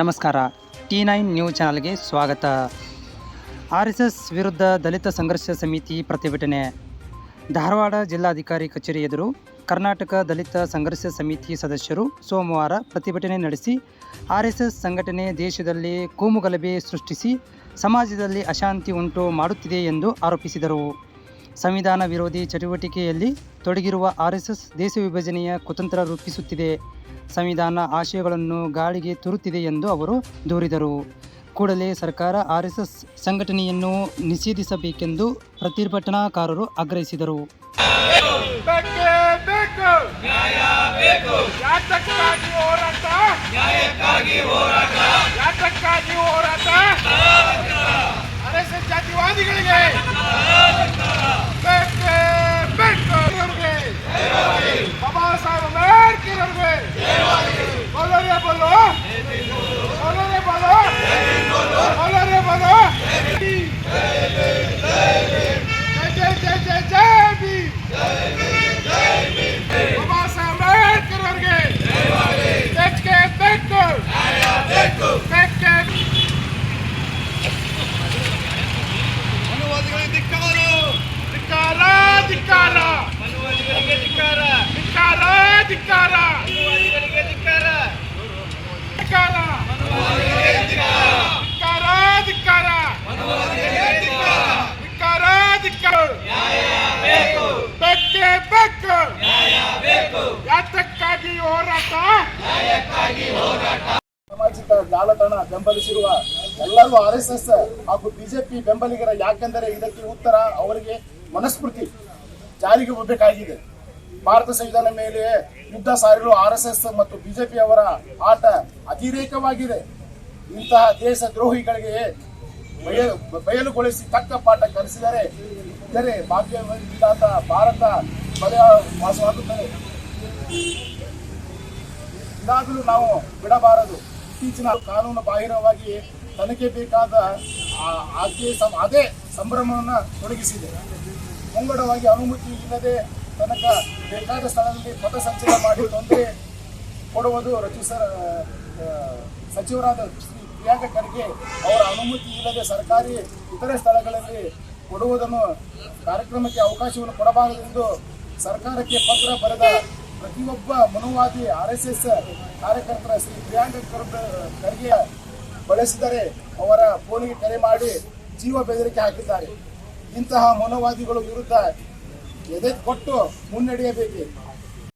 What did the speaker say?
ನಮಸ್ಕಾರ. T nine news ಚಾನಲ್ಗೆ ಸ್ವಾಗತ. ಆರ್ ಎಸ್ ಎಸ್ ವಿರುದ್ಧ ದಲಿತ ಸಂಘರ್ಷ ಸಮಿತಿ ಪ್ರತಿಭಟನೆ. ಧಾರವಾಡ ಜಿಲ್ಲಾಧಿಕಾರಿ ಕಚೇರಿ ಎದುರು ಕರ್ನಾಟಕ ದಲಿತ ಸಂಘರ್ಷ ಸಮಿತಿ ಸದಸ್ಯರು ಸೋಮವಾರ ಪ್ರತಿಭಟನೆ ನಡೆಸಿ ಆರ್ ಎಸ್ ಎಸ್ ಸಂಘಟನೆ ದೇಶದಲ್ಲಿ ಕೋಮುಗಲಭೆ ಸೃಷ್ಟಿಸಿ ಸಮಾಜದಲ್ಲಿ ಅಶಾಂತಿ ಉಂಟು ಮಾಡುತ್ತಿದೆ ಎಂದು ಆರೋಪಿಸಿದರು. ಸಂವಿಧಾನ ವಿರೋಧಿ ಚಟುವಟಿಕೆಯಲ್ಲಿ ತೊಡಗಿರುವ ಆರ್ ಎಸ್ ಎಸ್ ದೇಶ ವಿಭಜನೆಯ ಕುತಂತ್ರ ರೂಪಿಸುತ್ತಿದೆ. ಸಂವಿಧಾನ ಆಶಯಗಳನ್ನು ಗಾಳಿಗೆ ತುರುತ್ತಿದೆ ಎಂದು ಅವರು ದೂರಿದರು. ಕೂಡಲೇ ಸರ್ಕಾರ ಆರ್ ಎಸ್ ಎಸ್ ಸಂಘಟನೆಯನ್ನು ನಿಷೇಧಿಸಬೇಕೆಂದು ಪ್ರತಿಭಟನಾಕಾರರು ಆಗ್ರಹಿಸಿದರು. ಬೇಕೇ ಬೇಕು ನ್ಯಾಯ ಬೇಕು ಯಾತಕ್ಕಾಗಿ ಹೋರಾಟ ನ್ಯಾಯಕ್ಕಾಗಿ ಹೋರಾಟ ಯಾತಕ್ಕಾಗಿ ಹೋರಾಟ ಅರೆಸ್ಟ್ ಜಾತಿವಾದಿಗಳಿಗೆ ಬೇಕೇ ಬೇಕು ಇವ್ರಿಗೆ. ಬಾಬಾ ಸಾಹೇಬ್ ಅಂಬೇಡ್ಕರ್ ಅವ್ರಿಗೆ ಬೋಲೋ ರೇ ಬೋಲೋ ಬೋಲೋ ರೇ ಬೋಲೋ ಬೋಲೋ ರೇ ಬೋಲೋ ಜೈ ಜೈ ಜೈ ಜೈ ಜೈ ಭೀಮ್ ಬಾಬಾ ಸಾಹೇಬ್ ಅಂಬೇಡ್ಕರ್ ಅವರಿಗೆ ಬೇಕೇ ಬೇಕು ಬೇಕೇ ಮನುವಾದಿಗಳಿಗೆ ಧಿಕ್ಕಾರ ಧಿಕ್ಕಾರ ಧಿಕ್ಕಾರ ಮನುವಾದಿಗಳಿಗೆ ಧಿಕ್ಕಾರ ಧಿಕ್ಕಾರ ಧಿಕ್ಕಾರ ಮನುವಾದಿಗಳಿಗೆ ಧಿಕ್ಕಾರ ಧಿಕ್ಕಾರ ಧಿಕ್ಕಾರ ಧಿಕ್ಕಾರ ಧಿಕ್ಕಾರ ಧಿಕ್ಕಾರ ಬೇಕೇ ಬೇಕು ಯಾತಕ್ಕಾಗಿ ಹೋರಾಟ? ಸಾಮಾಜಿಕ ಜಾಲತಾಣ ಬೆಂಬಲಿಸಿರುವ ಎಲ್ಲರೂ ಆರ್ ಎಸ್ ಎಸ್ ಹಾಗೂ ಬಿಜೆಪಿ ಬೆಂಬಲಿಗರ ಯಾಕೆಂದರೆ ಇದಕ್ಕೆ ಉತ್ತರ ಅವರಿಗೆ ಮನಸ್ಫೂರ್ತಿ ಜಾರಿಗೆ ಹೋಗಬೇಕಾಗಿದೆ. ಭಾರತ ಸಂವಿಧಾನ ಮೇಲೆ ಯುದ್ಧ ಸಾರಿರುವ ಆರ್ ಎಸ್ ಎಸ್ ಮತ್ತು ಬಿಜೆಪಿ ಅವರ ಆಟ ಅತಿರೇಕವಾಗಿದೆ. ಇಂತಹ ದೇಶ ದ್ರೋಹಿಗಳಿಗೆ ಬಯಲು ಬಯಲುಗೊಳಿಸಿ ತಕ್ಕ ಪಾಠ ಕಲಿಸಿದರೆ ಇದ್ದರೆ ಭಾಗ್ಯವಿಲ್ಲದ ಭಾರತ ಬಲ ವಾಸವಾಗುತ್ತದೆ. ಇದಾಗಲೂ ನಾವು ಬಿಡಬಾರದು. ಇತ್ತೀಚಿನ ಕಾನೂನು ಬಾಹಿರವಾಗಿ ತನಿಖೆ ಬೇಕಾದ ಸಂ- ಅದೇ ಸಂಭ್ರಮವನ್ನು ತೊಡಗಿಸಿದೆ. ಮುಂಗಡವಾಗಿ ಅನುಮತಿ ಇಲ್ಲದೆ ತನಕ ಬೇಕಾದ ಸ್ಥಳದಲ್ಲಿ ಪಥಸಂಚಲನ ಮಾಡಿ ತೊಂದರೆ ಕೊಡುವುದು ರಚಿಸ ಸಚಿವರಾದ ಶ್ರೀ ಪ್ರಿಯಾಂಕ ಖರ್ಗೆ ಅವರ ಅನುಮತಿ ಇಲ್ಲದೆ ಸರ್ಕಾರಿ ಇತರೆ ಸ್ಥಳಗಳಲ್ಲಿ ಕೊಡುವುದನ್ನು ಕಾರ್ಯಕ್ರಮಕ್ಕೆ ಅವಕಾಶವನ್ನು ಕೊಡಬಾರದೆಂದು ಸರ್ಕಾರಕ್ಕೆ ಪತ್ರ ಬರೆದ ಪ್ರತಿಯೊಬ್ಬ ಮನುವಾದಿ ಆರ್ ಎಸ್ ಎಸ್ ಕಾರ್ಯಕರ್ತರ ಶ್ರೀ ಪ್ರಿಯಾಂಕ ಖರ್ಗೆ ಬಳಸಿದರೆ ಅವರ ಫೋನಿಗೆ ಕರೆ ಮಾಡಿ ಜೀವ ಬೆದರಿಕೆ ಹಾಕಿದ್ದಾರೆ. ಇಂತಹ ಮನುವಾದಿಗಳ ವಿರುದ್ಧ ಎದೆ ಕೊಟ್ಟು ಮುನ್ನಡೆಯಬೇಕು.